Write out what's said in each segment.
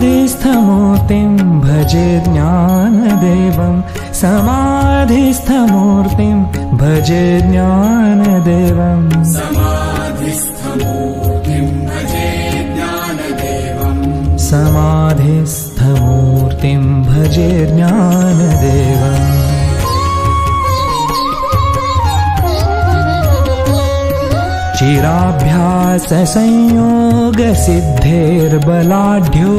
समाधिस्थमूर्तिं भजे ज्ञानदेवं। समाधिस्थमूर्तिं भजे ज्ञानदेवम् समाधिस्थमूर्तिं भजे ज्ञानदेवम् चिराभ्याससंयोगसिद्धेर्बलाढ्यो।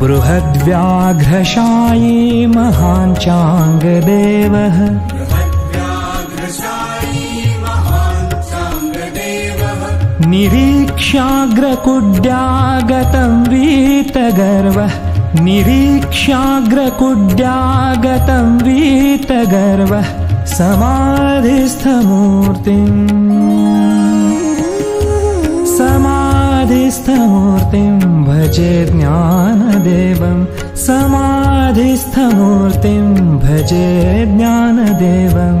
बृहद्व्याघ्रशायी महाञ्चाङ्गदेवः निरीक्ष्याग्रकुड्यागतं वीतगर्वः निरीक्ष्याग्रकुड्यागतं वीतगर्वः समाधिस्थमूर्तिम्। समाधिस्थमूर्तिं भजे ज्ञानदेवं समाधिस्थमूर्तिं भजे ज्ञानदेवम्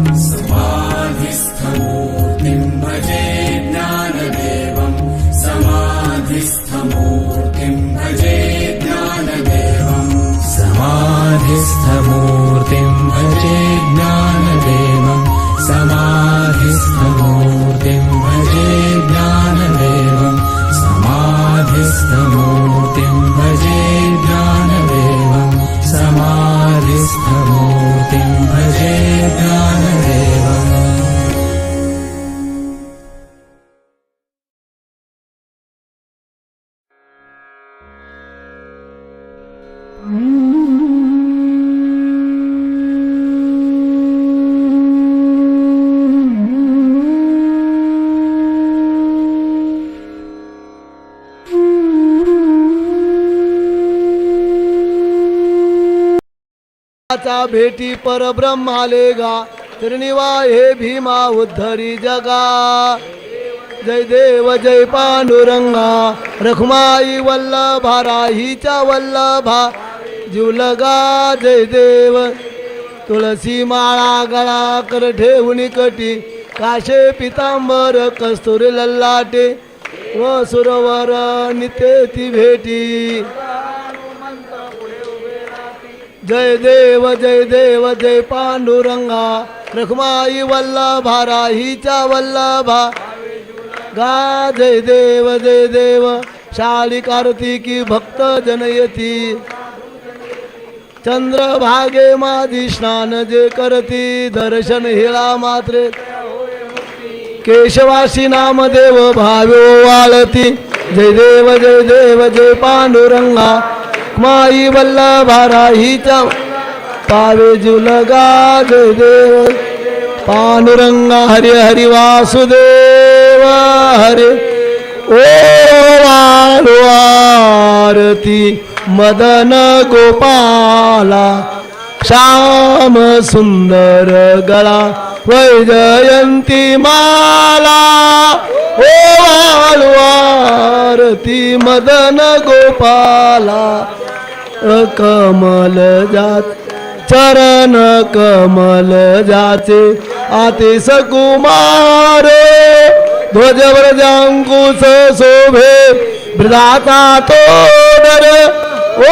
चा भेटी परब्रह्माले गा. त्रिनिवा हे भीमा उद्धरी जगा. जय देव जय पांडुरंगा. रखमाई वल्लभा राहीच्या वल्लभा. जीवलगा जय देव. तुळसी माळा गळा कर ठेवणी कटी. काशे पितांबर कस्तुरी लल्लाटे. व सुरवर निते ती भेटी. जय देव जय देव जय पांडुरंगा रखमाई वल्लभारा हिचा वल्लभा। गा जय देव जय देव शाळी कार्तिकी भक्त जनयती। चंद्रभागे माझी स्नान जे करती दर्शन हिळा मात्रे। केशवासी नामदेव भाव्यो वाळती जय देव जय देव जय पांडुरंगा। माई वल्लभा राहीच्या पावे जुलगा देव पांडुरंगा हरी हरि वासुदेव हरे. ओ आरती मदन गोपाला. श्याम सुंदर गळा वैजयंती माला. ओ आरती मदन गोपाला. कमल जात चरण कमल जाचे आते सकुमार ध्वजवर जांकुश शोभे भ्राता तोडर ओ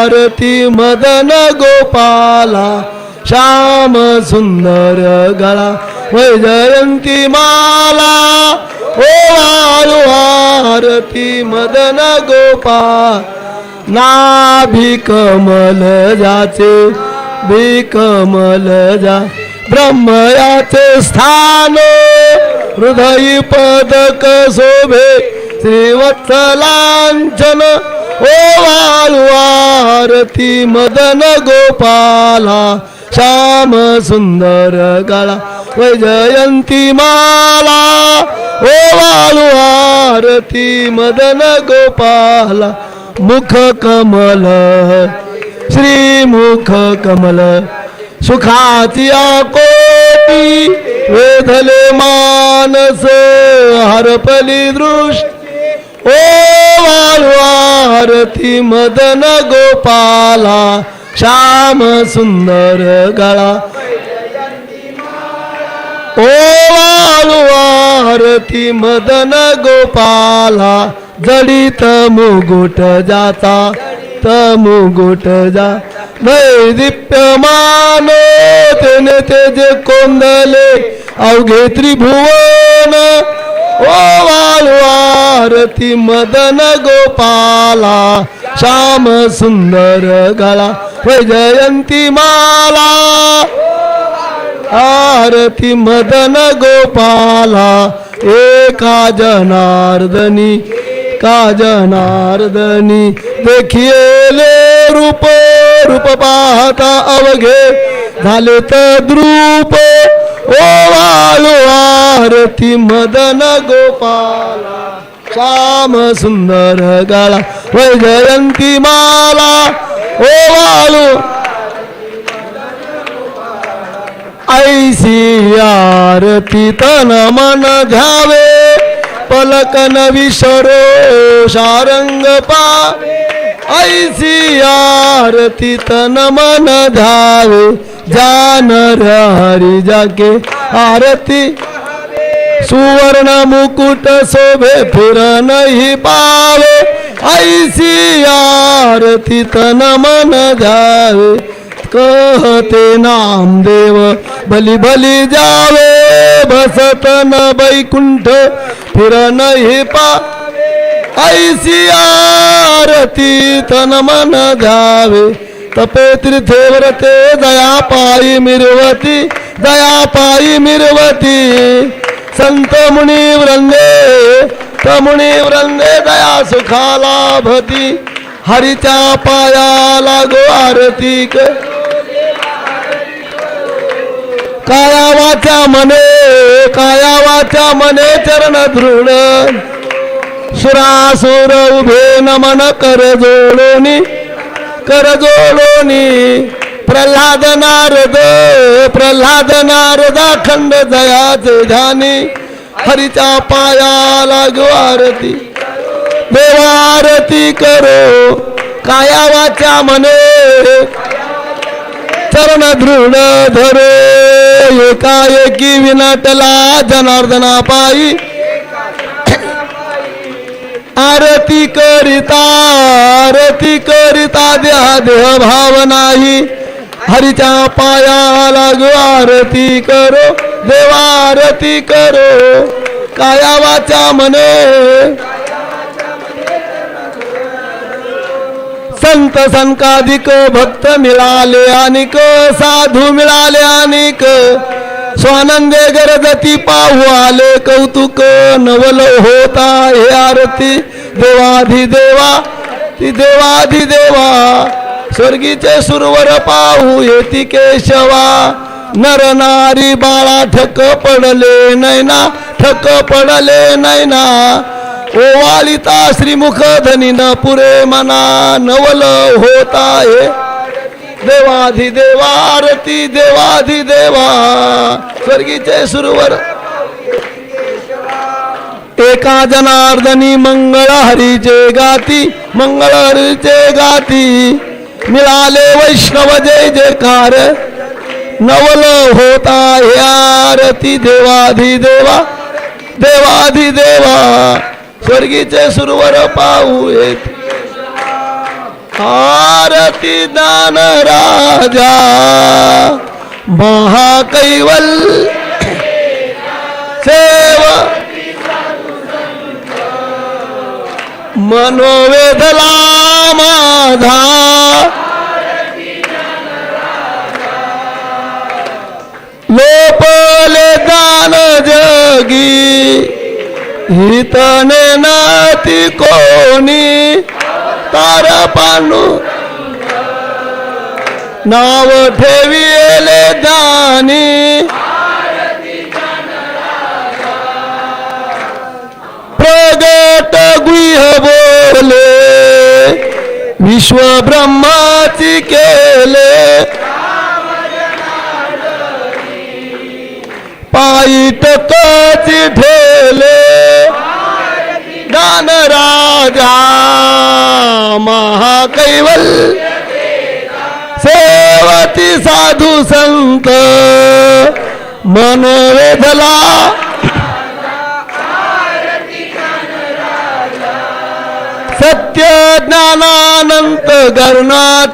आरती मदन गोपाला श्याम सुंदर गळा वैजयंती माला. ओ आरती मदन गोपाल नाभी कमल जाचे कमल जा. ब्रह्मयाचे स्थान हृदय पदक शोभे श्रीवत्सलांचन ओ मदन गोपाला श्याम सुंदर गळा वैजयंती माला ओ आरती मदन गोपाला. मुख कमल श्री मुख कमल सुखातिया कोटी वेधले मानस हरपली दृष्ट. ओ वारती मदन गोपाला श्याम सुंदर गळा. ओ वारती मदन गोपाला जडित मुगुट जाता त मुगुट जा. दैदिप्यमान तेने तेज कोंदले अवघे त्रिभुवन. ओ आरती मदन गोपाला श्याम सुंदर गला वैजयंती माला. आरती मदन गोपाला एका जनार्दनी. काज नारदनी देखिले रूप रूप पाहता अवघे. झाले तर ओ वालो आरती मदन गोपाला. श्याम सुंदर गाला वैजयंती माला. ओ वालो. ऐसी आरती तन मन घ्यावे. पलकन विसरो शारंग पा ऐसी आरती तन मन धावे जानर हरी जाके आरती। सुवर्ण मुकुट शोभे फिर नहीं पावे। ऐसी आरती तन मन धावे कहते नाम देव भली भली जावे। बसत न बैकुंठ फिरन ही पा. ऐसी आरती तन मन ध्यावे तपे तीर्थेवरते दया पायी मिरवती दया पायी मिरवती. संत मुनी वृंदे तमुनी वृंदे दया सुखाला भती हरीच्या पाया लागो आरती काया वाचा मने काया वाचा मने चरण धृण सुरासुर उभे नमन कर जोडोनी कर जोडोनी. प्रल्हाद नारद प्रल्हाद नारद खंड दयाचे ध्यानी. हरीच्या पायाला गो आरती. देवारती करो काया वाचा मने. चरण दृढ धरो. एकाएकी विनटला जनार्दना पायी. आरती करिता आरती करिता देहा देह भाव नाही. हरीच्या पाया लागू आरती करो देवारती करो. काया वाचा मने संत संकाधिक भक्त मिळाले अनेक साधू मिळाले अनेक. स्वानंदे गरजती पाहू आले कौतुक नवल होता हे आरती. देवाधी देवा ती देवाधी देवा. स्वर्गीचे सुरवर पाहू येती केशवा. नर नारी बाळा ठक पडले नैना ठक पडले नैना. ओवालिता श्रीमुख धनी न पुरे मना नवल होता हे। देवाधिदेवा आरती देवाधिदेवा स्वर्गीचे सुरवर। एका जनार्दनी मंगळ हरीचे गाती मंगळ हरीचे गाती। मिळाले वैष्णव जय जयकार। नवल होता हे आरती देवाधिदेवा देवाधिदेवा स्वर्गीचे सुरवर पाहू आरती दान राजा महाकैवल. सेवा. मनोवेदला माझा लोपले दान जगी. हितने नाती कोणी? तारा पानू नाव ठेविले दानी प्रगट गुह बोले. विश्व ब्रह्माची केले. पायी टकाची ठेव कैवल सेवती साधू संत। मन वेधला सत्य ज्ञानानंत गरुणा